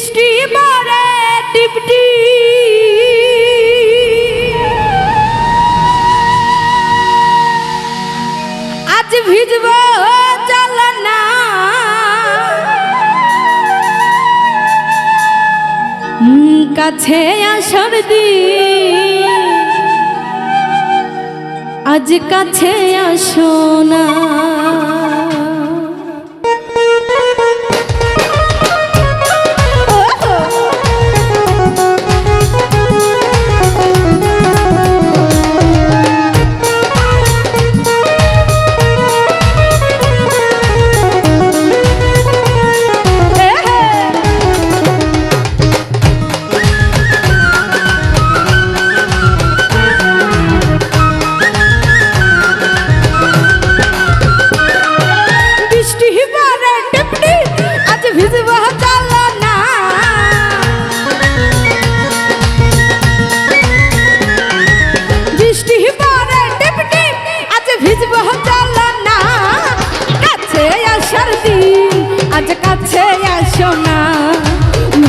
বৃষ্টি মারে টিপটি আজ ভিজব চল না হুম, কাছে আসর দিন। আজ কাছে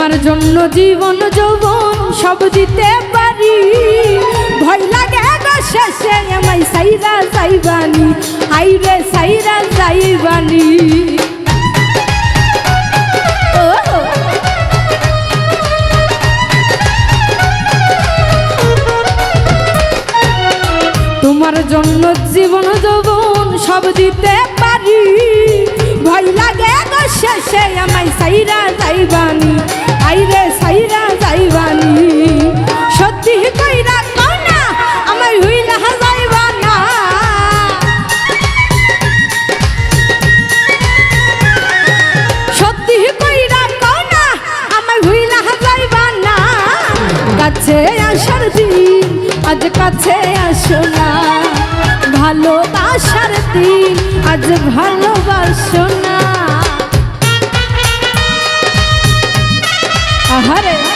তোমার জন্য জীবন, যৌবন সব দিতে পারি। ভয় লাগে গো শেষে, আমায় সাইরা যাইবানি। আইরে সাইরা যাইবানি। ও তোমার জন্য জীবন, যৌবন সব দিতে পারি। ভয় লাগে শেষে, আমায় সাইরা যাইবানি। আজ কাছে আসো না ভালোবাসার দিন আজ ভালোবাসো না। আহারে।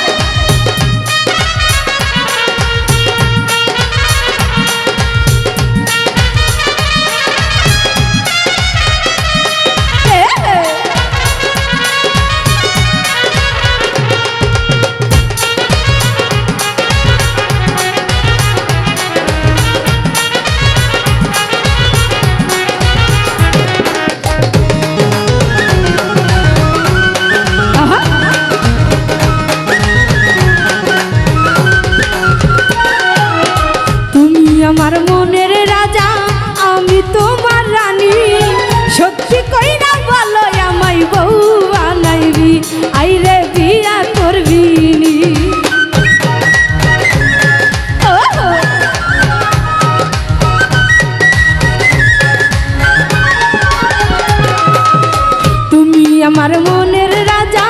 তুমি আমার মনের রাজা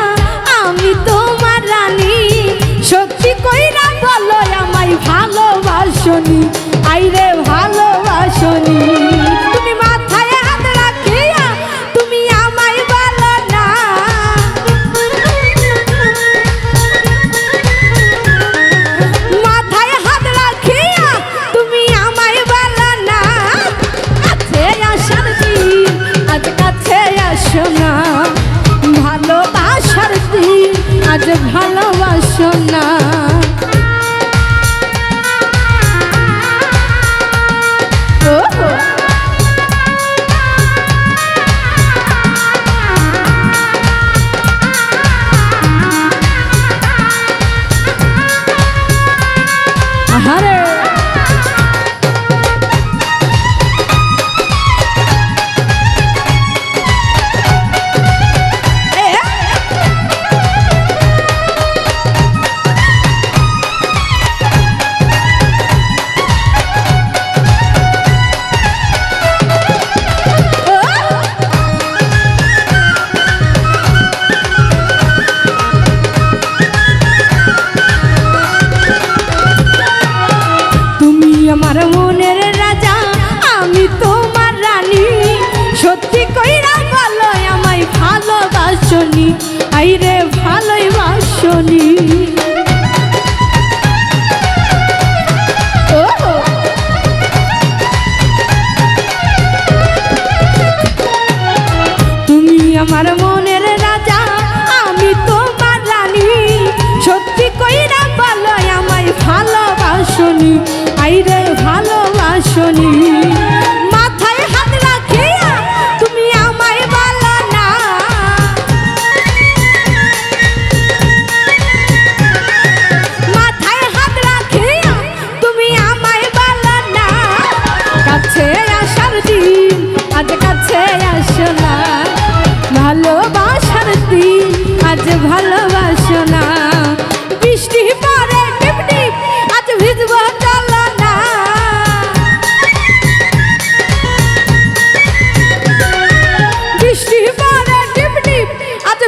আমি তোমার রানী। সত্যি কইরা বলো আমায় ভালোবাসনি। আইরে ভালোবাসনি। না ভালোবাসার দিন আজ ভালোবাসো না জানি আইরে ভালো